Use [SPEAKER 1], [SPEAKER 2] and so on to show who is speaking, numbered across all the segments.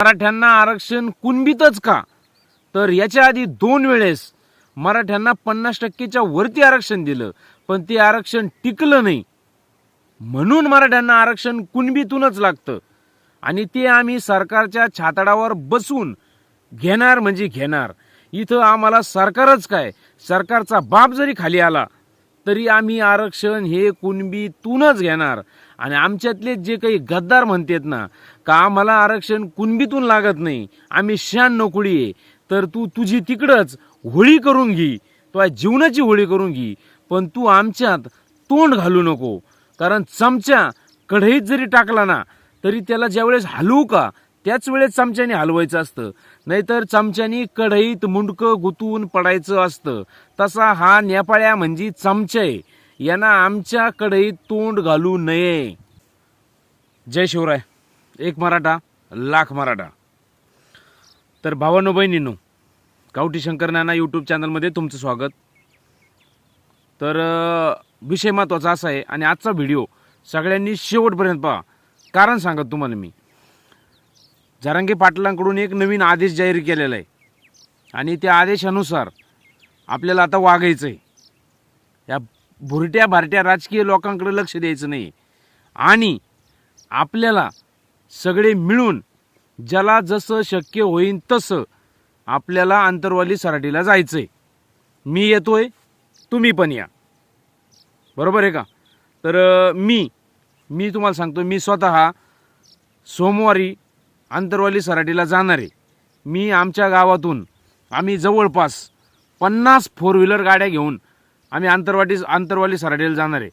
[SPEAKER 1] मराठ्यांना आरक्षण कुणबीतच का? तर याच्या आधी दोन वेळेस मराठ्यांना पन्नास टक्केच्या वरती आरक्षण दिलं पण ते आरक्षण टिकलं नाही. म्हणून मराठ्यांना आरक्षण कुणबीतूनच लागतं. आणि ते आम्ही सरकारच्या छातडावर बसून घेणार म्हणजे घेणार. इथं आम्हाला सरकारच काय? सरकारचा बाप जरी खाली आला तरी आम्ही आरक्षण हे कुणबीतूनच घेणार. आणि आमच्यातले जे काही गद्दार म्हणतात ना का आम्हाला आरक्षण कुणबीतून लागत नाही. आम्ही शहाण्णव कुळी आहे. तर तू तुझी तिकडंच होळी करून घे. तुझ्या जीवनाची होळी करून घे. पण तू आमच्यात तोंड घालू नको. कारण चमचा कढईत जरी टाकला ना तरी त्याला ज्यावेळेस हलवू का त्याच वेळेस चमच्याने हलवायचं असतं. नाहीतर चमच्याने कढईत मुंडकं गुतवून पडायचं असतं. तसा हा नेपाळ्या म्हणजे चमचा आहे. यांना आमच्या कढईत तोंड घालू नये. जय शिवराय. एक मराठा लाख मराठा. तर भावानो बहिणींनो गावठी शंकर नाना यूट्यूब चॅनलमध्ये तुमचं स्वागत. तर विषय महत्त्वाचा असा आहे आणि आजचा व्हिडिओ सगळ्यांनी शेवटपर्यंत पहा. कारण सांगत तुम्हाला मी. जरांगे पाटलांकडून एक नवीन आदेश जाहीर केलेला आहे. आणि त्या आदेशानुसार आपल्याला आता वागायचं आहे या भुरट्या भारट्या राजकीय लोकांकडे लक्ष द्यायचं नाही आणि आपल्याला सगळे मिळून ज्याला जसं शक्य होईन तसं आपल्याला आंतरवाली सराटीला जायचं आहे मी येतोय तुम्ही पण या. बरोबर आहे का? तर मी मी तुम्हाला सांगतो मी स्वतः सोमवारी आंतरवाली सराटीला जाणार आहे. मी आमच्या गावातून आम्ही जवळपास पन्नास फोर व्हीलर गाड्या घेऊन आम्ही आंतरवाटी आंतरवाली सराटीला जाणार आहे.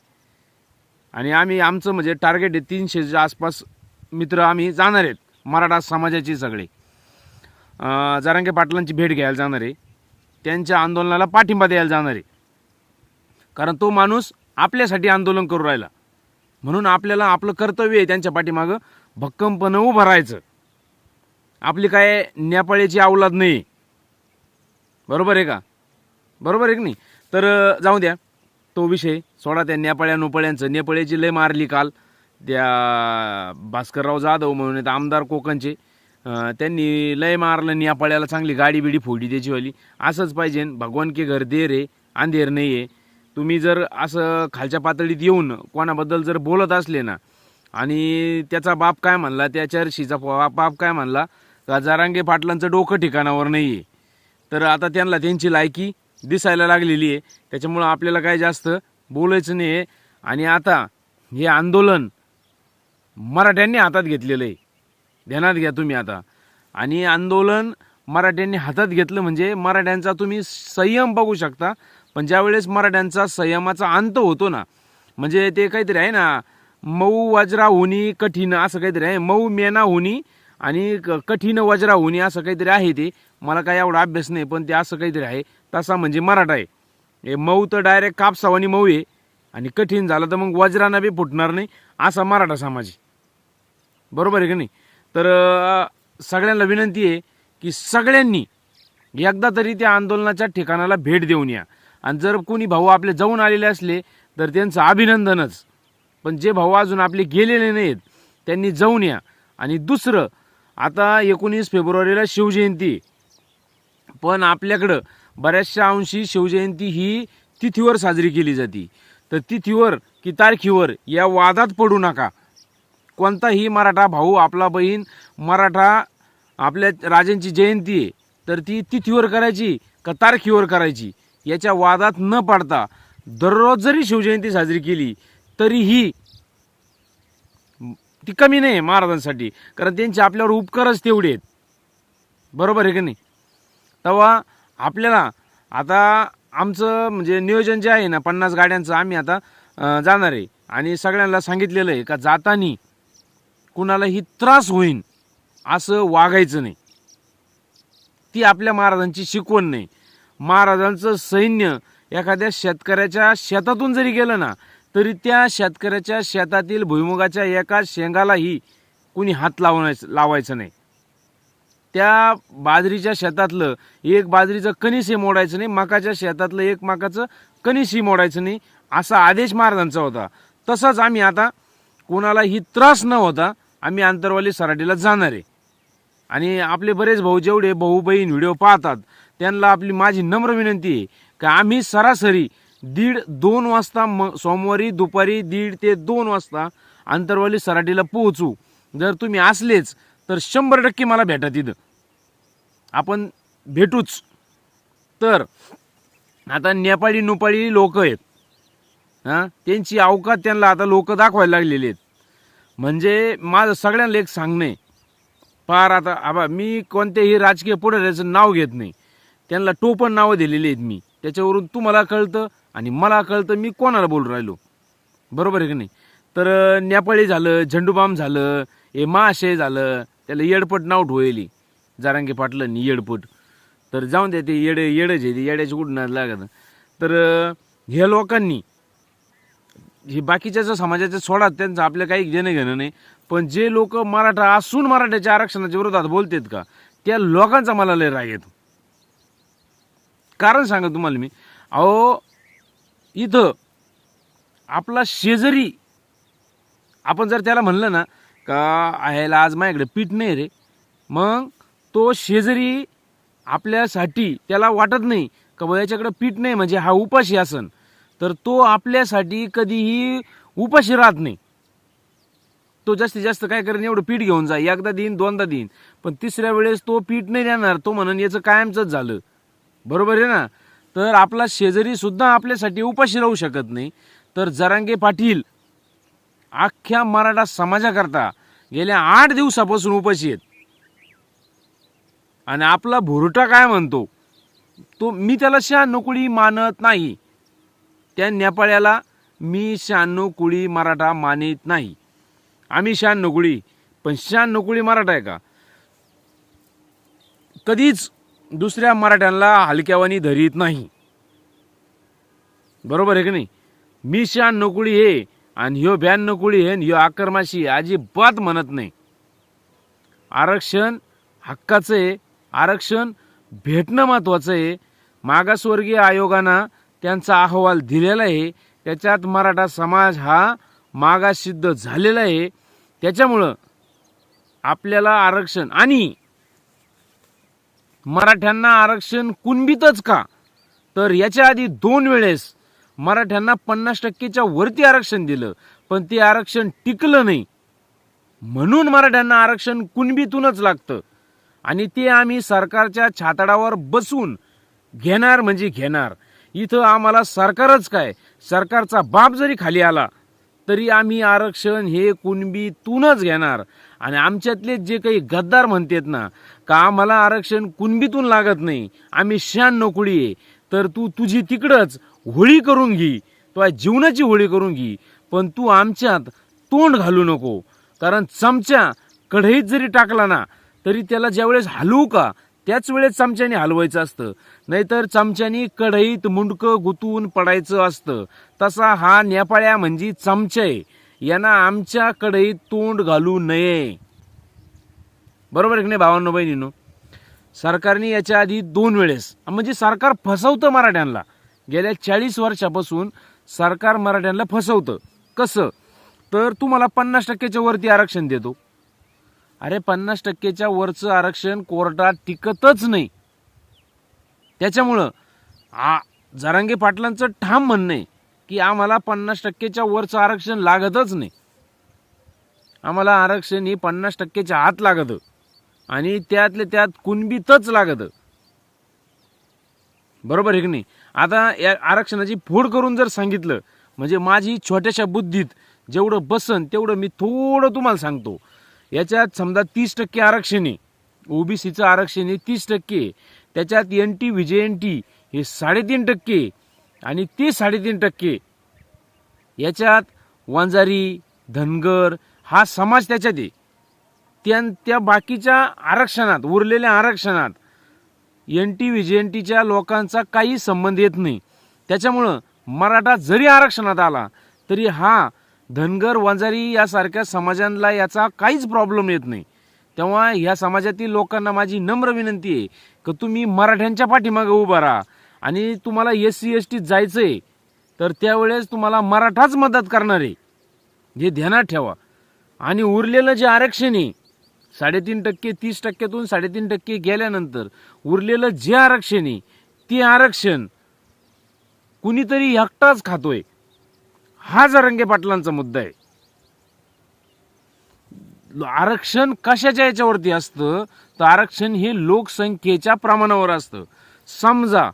[SPEAKER 1] आणि आम्ही आमचं म्हणजे टार्गेट आहे तीनशेच्या आसपास मित्र आम्ही जाणार आहेत मराठा समाजाचे सगळे. जारंगे जारांगे पाटलांची भेट घ्यायला जाणार आहे. त्यांच्या आंदोलनाला पाठिंबा द्यायला जाणार आहे. कारण तो माणूस आपल्यासाठी आंदोलन करू राहिला. म्हणून आपल्याला आपलं कर्तव्य आहे त्यांच्या पाठीमागं भक्कमपणं उभं राहायचं. आपली काय नेपाळीची अवलाद नाही. बरोबर आहे का? बरोबर आहे की नाही? तर जाऊ द्या. तो विषय सोडा त्या नेपाळ्या नोपळ्यांचं नेपाळ्याची लय मारली काल. त्या भास्करराव जाधव म्हणून आहेत आमदार कोकणचे. त्यांनी लय मारलं नेपाळ्याला चांगली गाडी बिडी फोडली त्याचीवाली. असंच पाहिजे भगवान के घर देर आहे अंधेर नाही आहे. तुम्ही जर असं खालच्या पातळीत येऊन कोणाबद्दल जर बोलत असले ना आणि त्याचा बाप काय म्हणला त्या चर्शीचा बाप बाप काय म्हणला का जारांगे पाटलांचं डोकं ठिकाणावर नाही आहे. तर आता त्यांना त्यांची लायकी दिसायला लागलेली आहे. त्याच्यामुळं आपल्याला काय जास्त बोलायचं नाही आहे. आणि आता हे आंदोलन मराठ्यांनी हातात घेतलेलं आहे. ध्यानात घ्या तुम्ही आता. आणि आंदोलन मराठ्यांनी हातात घेतलं म्हणजे मराठ्यांचा तुम्ही संयम बघू शकता. पण ज्यावेळेस मराठ्यांचा संयमाचा अंत होतो ना म्हणजे ते काहीतरी आहे ना मऊ वज्रा होणी कठीण असं काहीतरी आहे. मऊ मेना होणी आणि क- कठीण वज्रा होणी असं काहीतरी आहे ते. मला काही एवढा अभ्यास नाही पण ते असं काहीतरी आहे. तसा म्हणजे मराठा आहे. हे मऊ तर डायरेक्ट कापसावानी मऊ आहे. आणि कठीण झालं तर मग वज्रानं बी फुटणार नाही. असा मराठा समाज आहे. बरोबर आहे का नाही? तर सगळ्यांना विनंती आहे की सगळ्यांनी एकदा तरी त्या आंदोलनाच्या ठिकाणाला भेट देऊन या. आणि जर कोणी भाऊ आपले जाऊन आलेले असले तर त्यांचं अभिनंदनच. पण जे भाऊ अजून आपले गेलेले नाहीत त्यांनी जाऊन या. आणि दुसरं आता एकोणीस फेब्रुवारीला शिवजयंती. पण आपल्याकडं बऱ्याचशा अंशी शिवजयंती ही तिथीवर साजरी केली जाते. तर तिथीवर की तारखीवर या वादात पडू नका. कोणताही मराठा भाऊ आपला बहीण मराठा आपल्या राजांची जयंती आहे तर ती तिथीवर करायची का तारखीवर करायची याच्या वादात न पाडता दररोज जरी शिवजयंती साजरी केली तरीही ती कमी नाही महाराजांसाठी कारण त्यांचे आपल्यावर उपकारच तेवढे आहेत. बरोबर आहे की नाही? तेव्हा आपल्याला आता आमचं म्हणजे नियोजन जे आहे ना पन्नास गाड्यांचं आम्ही आता जाणार आहे. आणि सगळ्यांना सांगितलेलं आहे का जातानी कुणालाही त्रास होईन असं वागायचं नाही. ती आपल्या महाराजांची शिकवण नाही. महाराजांचं सैन्य एखाद्या शेतकऱ्याच्या शेतातून जरी गेलं ना तरी त्या शेतकऱ्याच्या शेतातील भुईमुगाच्या एका शेंगालाही कुणी हात लावण्याचं लावायचं नाही. त्या बाजरीच्या शेतातलं एक बाजरीचं कणीसही मोडायचं नाही मकाच्या शेतातलं एक मकाचं कणीसही मोडायचं नाही असा आदेश महाराजांचा होता. तसंच आम्ही आता कोणालाही त्रास न होता आम्ही आंतरवाली सराटीला जाणार आहे. आणि आपले बरेच भाऊ जेवढे भाऊ बहीण व्हिडिओ पाहतात त्यांना आपली माझी नम्र विनंती आहे का आम्ही सरासरी दीड दोन वाजता म सोमवारी दुपारी दीड ते दोन वाजता आंतरवाली सराटीला पोहोचू. जर तुम्ही असलेच तर शंभर टक्के मला भेटा तिथं. आपण भेटूच. तर आता नेपाळी नुपाळी लोक आहेत. हां त्यांची अवकात त्यांना आता लोक दाखवायला लागलेली आहेत. म्हणजे माझं सगळ्यांना एक सांगणे. पार आता आबा मी कोणत्याही राजकीय पुढाऱ्याचं नाव घेत नाही. त्यांना टोपण नावं दिलेली आहेत मी. त्याच्यावरून तुम्हाला कळतं आणि मला कळतं मी कोणाला बोलून राहिलो. बरोबर आहे की नाही? तर नेपाळी झालं झेंडूबाम झालं हे महाशय झालं त्याला येडपट नाव ठेवली जारांगे नि येडपट. तर जाऊन द्या ते येडे येडच आहे ते. येड्याची कुठं लागत? तर ह्या लोकांनी हे बाकीच्या जर समाजाचे सोडा त्यांचं आपलं काही घेणं घेणं नाही. पण जे लोक मराठा असून मराठ्याच्या आरक्षणाच्या विरोधात बोलतात का त्या लोकांचा मला लय राग येतो. कारण सांगा तुम्हाला मी. अहो इथं आपला शेजारी आपण जर त्याला म्हणलं ना का आहेला आज माझ्याकडे पीठ नाही रे मग तो शेजारी आपल्यासाठी त्याला वाटत नाही का बुवा याच्याकडे पीठ नाही म्हणजे हा उपाशी असन. तर तो आपल्यासाठी कधीही उपाशी राहत नाही. तो जास्तीत जास्त काय करेन एवढं पीठ घेऊन जा एकदा देईन दोनदा देईन. पण तिसऱ्या वेळेस तो पीठ नाही देणार तो म्हणून याचं कायमचंच झालं. बरोबर आहे ना? तर आपला शेजारी सुद्धा आपल्यासाठी उपाशी राहू शकत नाही. तर जरांगे पाटील अख्ख्या मराठा समाजाकरता गेल्या आठ दिवसापासून उपाशी आहेत. आणि आपला भुरटा काय म्हणतो? तो मी त्याला शहा कुळी मानत नाही. त्या नेपाळ्याला मी शहाण्णव कुळी मराठा मानित नाही. आम्ही शहाण्णव कुळी पण शहाण्णव कुळी मराठा आहे का? कधीच दुसऱ्या मराठ्यांना हलक्यावानी धरीत नाही. बरोबर आहे की नाही? मी शहाण्णव कुळी हे आणि ह्यो ब्याण्णव कुळी हे ह्यो आक्रमाशी अजिबात म्हणत नाही. आरक्षण हक्काचं आहे. आरक्षण भेटणं महत्त्वाचं आहे. मागासवर्गीय आयोगानं त्यांचा अहवाल दिलेला आहे. त्याच्यात मराठा समाज हा मागास सिद्ध झालेला आहे. त्याच्यामुळं आपल्याला आरक्षण आणि मराठ्यांना आरक्षण कुणबीतच का? तर याच्या आधी दोन वेळेस मराठ्यांना पन्नास टक्केच्या वरती आरक्षण दिलं. पण ते आरक्षण टिकलं नाही. म्हणून मराठ्यांना आरक्षण कुणबीतूनच लागतं. आणि ते आम्ही सरकारच्या छातडावर बसून घेणार म्हणजे घेणार. इथं आम्हाला सरकारच काय? सरकारचा बाप जरी खाली आला तरी आम्ही आरक्षण हे कुणबीतूनच घेणार. आणि आमच्यातले जे काही गद्दार म्हणतात ना का आम्हाला आरक्षण कुणबीतून लागत नाही आम्ही शहाण्णव कुळी आहे. तर तू तुझी तिकडंच होळी करून घे तुझ्या जीवनाची होळी करून घे पण तू आमच्यात तोंड घालू नको. कारण चमचा कढईत जरी टाकला ना तरी त्याला ज्यावेळेस हलवू का त्याच वेळेस चमच्याने हलवायचं असतं. नाहीतर चमच्याने कढईत मुंडकं गुतवून पडायचं असतं. तसा हा नेपाळ्या म्हणजे चमचा. आहे यांना आमच्या कढईत तोंड घालू नये. बरोबर आहे की नाही भावांनो बहिणीनो? सरकारने याच्या आधी दोन वेळेस म्हणजे सरकार फसवतं मराठ्यांना. गेल्या चाळीस वर्षापासून सरकार मराठ्यांना फसवतं. कसं? तर तुम्हाला पन्नास टक्क्याच्या वरती आरक्षण देतो. अरे पन्नास टक्केच्या वरचं आरक्षण कोर्टात टिकतच नाही. त्याच्यामुळं आ जरांगे पाटलांचं ठाम म्हणणं आहे की आम्हाला पन्नास टक्केच्या वरचं आरक्षण लागतच नाही. आम्हाला आरक्षण हे पन्नास टक्केच्या आत लागतं आणि त्यातले त्यात कुणबीतच लागतं. बरोबर आहे की नाही? आता या आरक्षणाची फोड करून जर सांगितलं म्हणजे माझी छोट्याशा बुद्धीत जेवढं बसन तेवढं मी थोडं तुम्हाला सांगतो. याच्यात समजा तीस टक्के आरक्षण आहे. ओबीसीचं आरक्षण हे तीस टक्के. त्याच्यात एन टी विजय एन टी हे साडेतीन टक्के आणि ते साडेतीन टक्के. याच्यात वंजारी धनगर हा समाज त्याच्यात आहे. त्या त्या बाकीच्या आरक्षणात उरलेल्या आरक्षणात एन टी व्ही एन टीच्या लोकांचा काही संबंध येत नाही. त्याच्यामुळं मराठा जरी आरक्षणात आला तरी हा धनगर वंजारी यासारख्या समाजांना याचा काहीच प्रॉब्लेम येत नाही. तेव्हा ह्या समाजातील लोकांना माझी नम्र विनंती आहे की तुम्ही मराठ्यांच्या पाठीमागे उभा राहा. आणि तुम्हाला एस सी एस टीत जायचं आहे तर त्यावेळेस तुम्हाला मराठाच मदत करणार आहे. हे ध्यानात ठेवा. आणि उरलेलं जे आरक्षण आहे साडेतीन टक्के तीस टक्क्यातून साडेतीन टक्के गेल्यानंतर उरलेलं जे आरक्षण आहे ते आरक्षण कुणीतरी एकटाच खातोय. हा जरंगे पाटलांचा मुद्दा आहे. आरक्षण कशाच्या याच्यावरती असतं? तर आरक्षण हे लोकसंख्येच्या प्रमाणावर असतं. समजा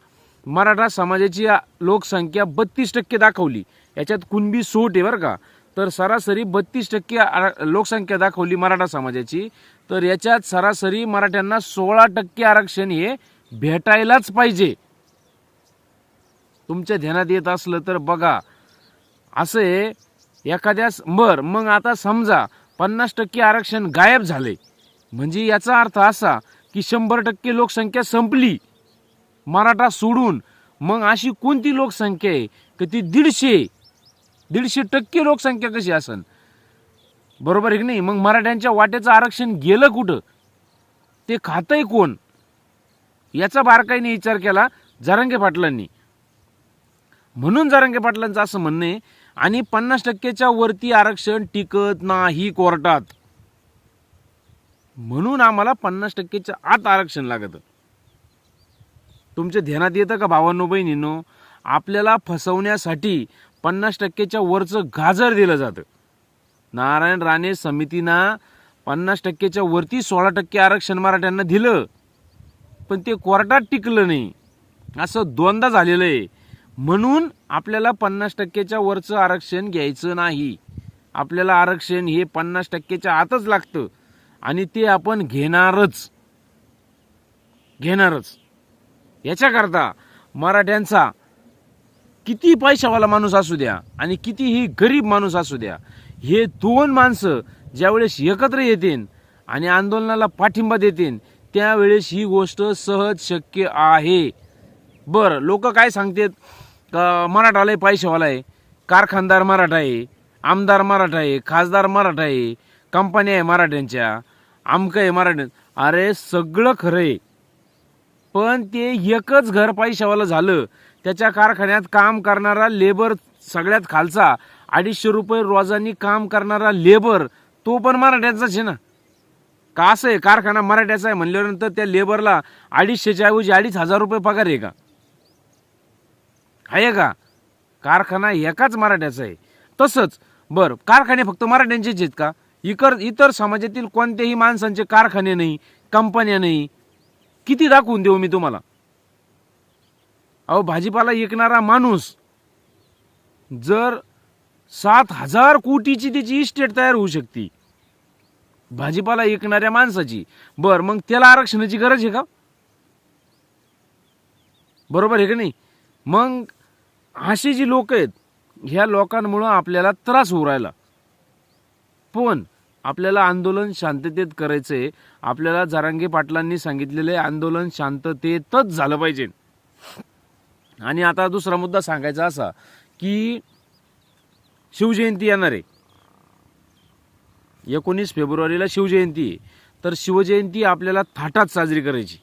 [SPEAKER 1] मराठा समाजाची लोकसंख्या बत्तीस टक्के दाखवली. याच्यात कुणबी सूट आहे बरं का. तर सरासरी बत्तीस टक्के लोकसंख्या दाखवली मराठा समाजाची. तर याच्यात सरासरी मराठ्यांना सोळा टक्के आरक्षण हे भेटायलाच पाहिजे. तुमच्या ध्यानात येत असलं तर बघा. असे एखाद्या बर मग आता समजा पन्नास टक्के आरक्षण गायब झाले म्हणजे याचा अर्थ असा की शंभर टक्के लोकसंख्या संपली. मराठा सोडून मग अशी कोणती लोकसंख्या आहे की ती दीडशे दीडशे टक्के लोकसंख्या कशी असन? बरोबर आहे की नाही? मग मराठ्यांच्या वाट्याचं आरक्षण गेलं कुठं? ते खातंय कोण? याचा बारकाईने विचार केला जरांगे पाटलांनी. म्हणून जरंगे पाटलांचं असं म्हणणं आहे आणि पन्नास टक्क्याच्या वरती आरक्षण टिकत नाही कोर्टात. म्हणून आम्हाला पन्नास टक्क्याच्या आत आरक्षण लागतं. तुमच्या ध्यानात येतं का भावांनो बहिणींनो? आपल्याला फसवण्यासाठी पन्नास टक्क्याच्या वरचं गाजर दिलं जातं. नारायण राणे समितीनं पन्नास टक्क्याच्या वरती सोळा टक्के आरक्षण मराठ्यांना दिलं. पण ते कोर्टात टिकलं नाही. असं दोनदा झालेलं आहे. म्हणून आपल्याला पन्नास टक्क्याच्या वरचं आरक्षण घ्यायचं नाही. आपल्याला आरक्षण हे पन्नास टक्क्याच्या आतच लागतं. आणि ते आपण घेणारच. घेणारच. याच्याकरता मराठ्यांचा किती पैशावाला माणूस असू द्या आणि कितीही गरीब माणूस असू द्या हे दोन माणसं ज्यावेळेस एकत्र येतील आणि आंदोलनाला पाठिंबा देतील त्यावेळेस ही गोष्ट सहज शक्य आहे. बरं लोक काय सांगतात? का मराठा लय पैशावाला आहे. कारखानदार मराठा आहे आमदार मराठा आहे खासदार मराठा आहे कंपन्या आहे मराठ्यांच्या आमकं आहे मराठ्यां. अरे सगळं खरं आहे. पण ते एकच घर पैशावाला झालं. त्याच्या कारखान्यात काम करणारा लेबर सगळ्यात खालचा. अडीचशे रुपये रोजांनी काम करणारा लेबर तो पण मराठ्याचाच आहे ना. का असं आहे? कारखाना मराठ्याचा आहे म्हणल्यानंतर त्या लेबरला अडीचशेच्या ऐवजी अडीच हजार रुपये पगार आहे का? आहे का? कारखाना एकाच मराठ्याचा आहे. तसंच बरं कारखाने फक्त मराठ्यांचेच आहेत का? इतर इतर समाजातील कोणत्याही माणसांचे कारखाने नाही कंपन्या नाही. किती दाखवून देऊ मी तुम्हाला? अहो भाजीपाला विकणारा माणूस जर सात हजार कोटीची त्याची इस्टेट तयार होऊ शकते. भाजीपाला विकणाऱ्या माणसाची. बर मग त्याला आरक्षणाची गरज आहे का? बरोबर आहे का नाही? मग अशी जी लोक आहेत ह्या लोकांमुळं आपल्याला त्रास होऊ राहिला. पण आपल्याला आंदोलन शांततेत करायचंय आपल्याला जारांगे पाटलांनी सांगितलेले आंदोलन शांततेतच झालं पाहिजे. आणि आता दुसरा मुद्दा सांगायचा असा की शिवजयंती येणार. आहे एकोणीस फेब्रुवारीला शिवजयंती आहे तर शिवजयंती आपल्याला थाटात साजरी करायची.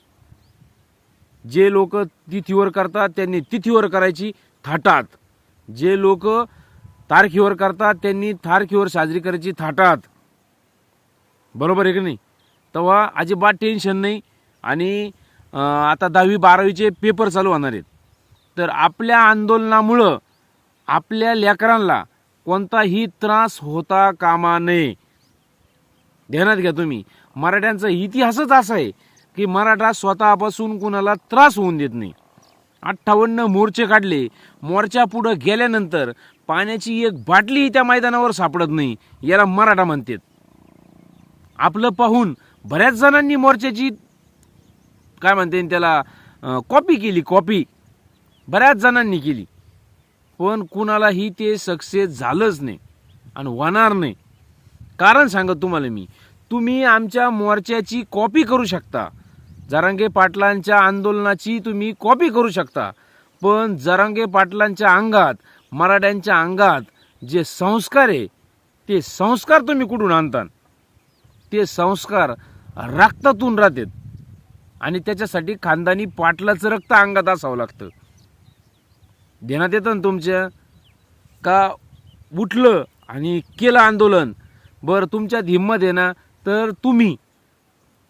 [SPEAKER 1] जे लोक तिथीवर करतात त्यांनी तिथीवर करायची. थाटात. जे लोक तारखीवर करतात त्यांनी तारखीवर साजरी करायची थाटात. बरोबर आहे की नाही? तेव्हा अजिबात टेन्शन नाही आणि आता दहावी बारावीचे पेपर चालू होणार आहेत. तर आपल्या आंदोलनामुळं आपल्या लेकरांना कोणताही त्रास होता कामा नये. ध्यानात घ्या तुम्ही. मराठ्यांचा इतिहासच असा आहे की मराठा स्वतःपासून कुणाला त्रास होऊन देत नाही. अठ्ठावन्न मोर्चे काढले मोर्चा पुढं गेल्यानंतर पाण्याची एक बाटलीही त्या मैदानावर सापडत नाही याला मराठा म्हणतात. आपलं पाहून बऱ्याच जणांनी मोर्चाची काय म्हणते त्याला कॉपी केली कॉपी बऱ्याच जणांनी केली. पण कुणालाही ते सक्सेस झालंच नाही आणि होणार नाही. कारण सांगत तुम्हाला मी तुम्ही आमच्या मोर्चाची कॉपी करू शकता. जरांगे पाटलांच्या आंदोलनाची तुम्ही कॉपी करू शकता. पण जरांगे पाटलांच्या अंगात मराठ्यांच्या अंगात जे संस्कार आहे ते संस्कार तुम्ही कुठून आणता? ते संस्कार रक्तातून राहतात. आणि त्याच्यासाठी खानदानी पाटलाचं रक्त अंगात असावं लागतं. देण्यात येतं ना तुमच्या? का उठलं आणि केलं आंदोलन? बरं तुमच्यात हिंमत आहे ना तर तुम्ही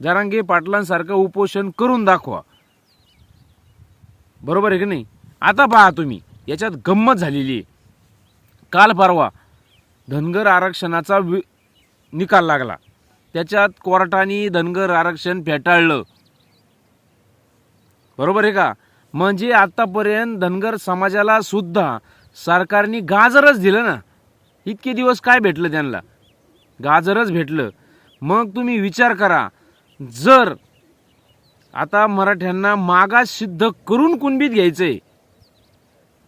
[SPEAKER 1] जरांगे पाटलांसारखं उपोषण करून दाखवा. बरोबर आहे की नाही? आता पहा तुम्ही याच्यात गंमत झालेली आहे. काल परवा धनगर आरक्षणाचा वि निकाल लागला. त्याच्यात कोर्टाने धनगर आरक्षण फेटाळलं. बरोबर आहे का? म्हणजे आत्तापर्यंत धनगर समाजाला सुद्धा सरकारने गाजरच दिलं ना. इतके दिवस काय भेटलं त्यांना? गाजरच भेटलं. मग तुम्ही विचार करा जर आता मराठ्यांना मागास सिद्ध करून कुणबीत आहे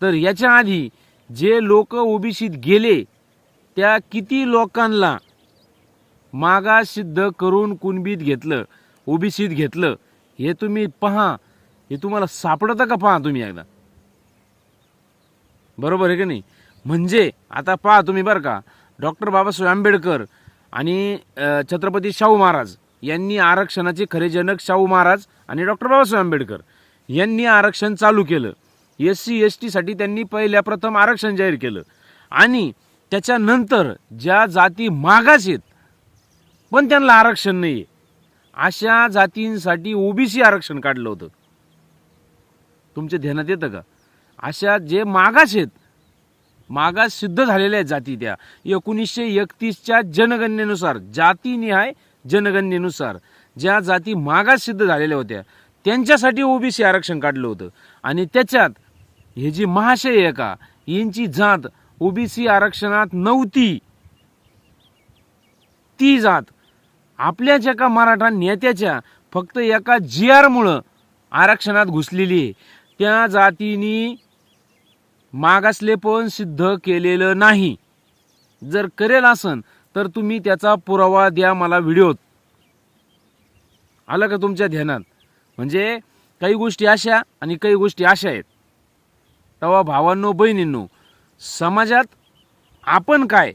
[SPEAKER 1] तर याच्या आधी जे लोक ओबीसीत गेले त्या किती लोकांना मागास सिद्ध करून कुणबीत घेतलं ओबीसीत घेतलं हे तुम्ही पहा. हे तुम्हाला सापडतं का? पहा तुम्ही एकदा. बरोबर आहे की नाही? म्हणजे आता पहा तुम्ही बरं का डॉक्टर बाबासाहेब आंबेडकर आणि छत्रपती शाहू महाराज यांनी आरक्षणाचे खरे जनक शाहू महाराज आणि डॉक्टर बाबासाहेब आंबेडकर यांनी आरक्षण चालू केलं. एस सी एस टीसाठी त्यांनी पहिल्या प्रथम आरक्षण जाहीर केलं. आणि त्याच्यानंतर ज्या जाती मागास आहेत पण त्यांना आरक्षण नाही आहे अशा जातींसाठी ओबीसी आरक्षण काढलं होतं. तुमच्या ध्यानात येतं का? अशा जे मागास आहेत मागास सिद्ध झालेल्या आहेत जाती त्या. एकोणीसशे एकतीसच्या जनगणनेनुसार जातीनिहाय जनगणनेनुसार ज्या जाती मागास सिद्ध झालेल्या होत्या त्यांच्यासाठी ओबीसी आरक्षण काढलं होतं. आणि त्याच्यात हे जी महाशय आहे का यांची जात ओबीसी आरक्षणात नव्हती. ती जात आपल्याच एका मराठा नेत्याच्या फक्त एका जी आरमुळं आरक्षणात घुसलेली आहे. त्या जातीनी मागासलेपण सिद्ध केलेलं नाही. जर करेल असन तर तुम्ही त्याचा पुरावा द्या मला व्हिडिओत. आलं का तुमच्या ध्यानात? म्हणजे काही गोष्टी अशा आणि काही गोष्टी अशा आहेत. तेव्हा भावांनो बहिणींनो समाजात आपण काय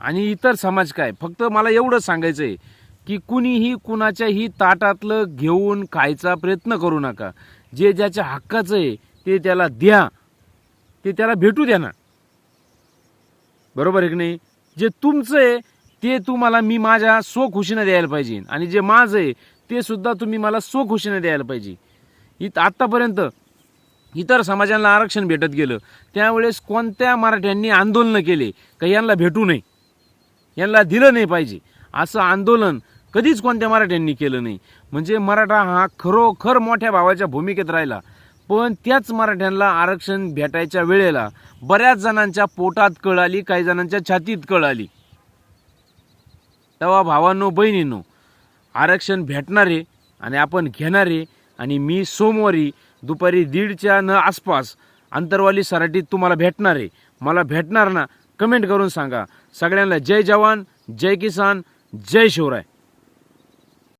[SPEAKER 1] आणि इतर समाज काय? फक्त मला एवढंच सांगायचं आहे की कुणीही कुणाच्याही ताटातलं घेऊन खायचा प्रयत्न करू नका. जे ज्याच्या हक्काचं आहे ते त्याला द्या. ते त्याला भेटू द्या ना. बरोबर आहे की नाही? जे तुमचं आहे ते तुम्हाला मी माझ्या स्वखुशीनं द्यायला पाहिजे. आणि जे माझं आहे ते सुद्धा तुम्ही मला स्वघोषणा द्यायला पाहिजे. इत आत्तापर्यंत इतर समाजांना आरक्षण भेटत गेलं. त्यावेळेस कोणत्या मराठ्यांनी आंदोलनं केले? का यांना भेटू नये. यांना दिलं नाही पाहिजे. असं आंदोलन कधीच कोणत्या मराठ्यांनी केलं नाही. म्हणजे मराठा हा खरोखर मोठ्या भावाच्या भूमिकेत राहिला. पण त्याच मराठ्यांना आरक्षण भेटायच्या वेळेला बऱ्याच जणांच्या पोटात कळ आली काही जणांच्या छातीत कळ आली. तेव्हा भावांनो बहिणींनो आरक्षण भेटणारे आणि आपण घेणारे आणि मी सोमवारी दुपारी दीडच्या न आसपास अंतरवाली सराटीत तुम्हाला भेटणार. आहे मला भेटणार ना कमेंट करून सांगा. सगळ्यांना जय जवान जय किसान जय शिवराय.